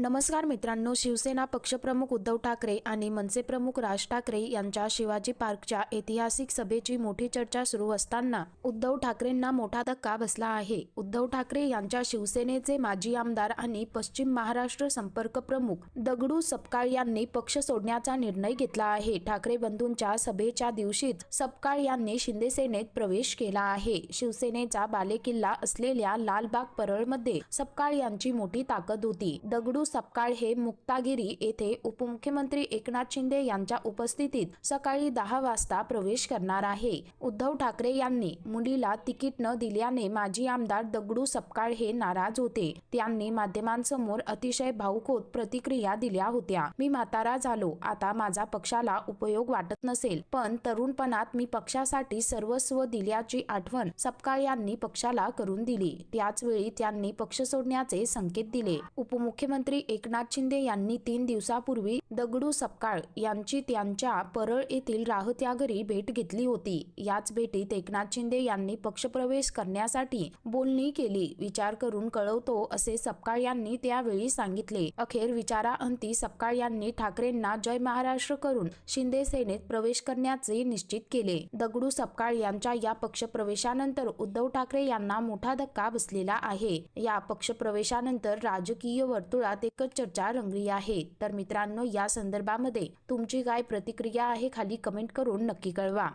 नमस्कार मित्रांनो शिवसेना पक्षप्रमुख उद्धव ठाकरे आणि मनसे प्रमुख राज ठाकरे यांच्या शिवाजी पार्कच्या ऐतिहासिक सभेची मोठी चर्चा सुरू असताना उद्धव ठाकरेंना मोठा धक्का बसला आहे. उद्धव ठाकरे यांच्या शिवसेनेचे माजी आमदार आणि पश्चिम महाराष्ट्र संपर्क प्रमुख दगडू सपकाळ यांनी पक्ष सोडण्याचा निर्णय घेतला आहे. ठाकरे बंधूंच्या सभेच्या दिवशीच सपकाळ यांनी शिंदे सेनेत प्रवेश केला आहे. शिवसेनेचा बालेकिल्ला असलेल्या लालबाग परळमध्ये सपकाळ यांची मोठी ताकद होती. दगडू सपकाळ हे मुक्तागिरी येथे उपमुख्यमंत्री एकनाथ शिंदे यांच्या उपस्थितीत सकाळी दहा वाजता प्रवेश करणार आहे. उद्धव ठाकरे यांनी मुलीला तिकीट न दिल्याने माजी आमदार दगडू सपकाळ हे नाराज होते. त्यांनी माध्यमांसमोर अतिशय भावुक होत प्रतिक्रिया दिल्या होत्या. मी म्हातारा झालो. आता माझा पक्षाला उपयोग वाटत नसेल. पण तरुणपणात मी पक्षासाठी सर्वस्व दिल्याची आठवण सपकाळ यांनी पक्षाला करून दिली. त्याचवेळी त्यांनी पक्ष सोडण्याचे संकेत दिले. उपमुख्यमंत्री एकनाथ शिंदे यांनी तीन दिवसापूर्वी दगडू सपकाळ यांची त्यांच्या परळ येथील राहत्या घरी भेट घेतली होती. याच भेटीत एकनाथ शिंदे यांनी पक्षप्रवेश करण्यासाठी बोलणी केली. विचार करून कळवतो असे सपकाळ यांनी त्यावेळी सांगितले. अखेर विचाराअंती सपकाळ यांनी ठाकरेंना जय महाराष्ट्र करून शिंदे सेनेत प्रवेश करण्याचे निश्चित केले. दगडू सपकाळ यांच्या या पक्षप्रवेशानंतर उद्धव ठाकरे यांना मोठा धक्का बसलेला आहे. या पक्षप्रवेशानंतर राजकीय वर्तुळात एकच चर्चा रंगली आहे. तर मित्रांनो या संदर्भामध्ये तुमची काय प्रतिक्रिया आहे खाली कमेंट करून नक्की कळवा.